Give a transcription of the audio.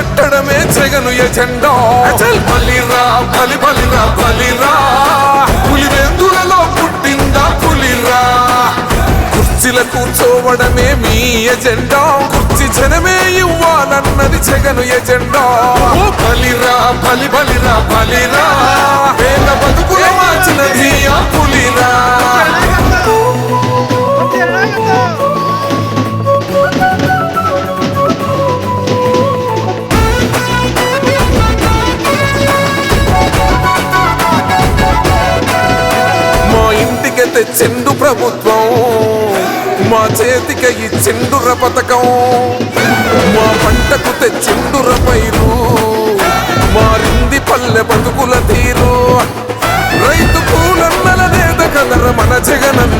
కట్టడమే Jagan agenda. Achal. బలిరా బలి బలిరా బలిరా పులివెందులలో పుట్టిందా పులిరా కుర్చీల కూర్చోవడమే మీ ఎజెండా. కుర్చీ జనమే ఇవ్వాలన్నది జగను ఎజెండా. బలిరా బలి బలిరా బలిరా పేద బతుకుల మార్చినది ఆ పులిరా ఇంటికి తెచ్చిండు ప్రభుత్వం. మా చేతికి చెండుర పథకం. మా పంటకు తెచ్చిండుర పైరు. మారింది పల్లె బతుకుల తీరు. రైతు కూలన్నల నేత కదర మన జగనన్న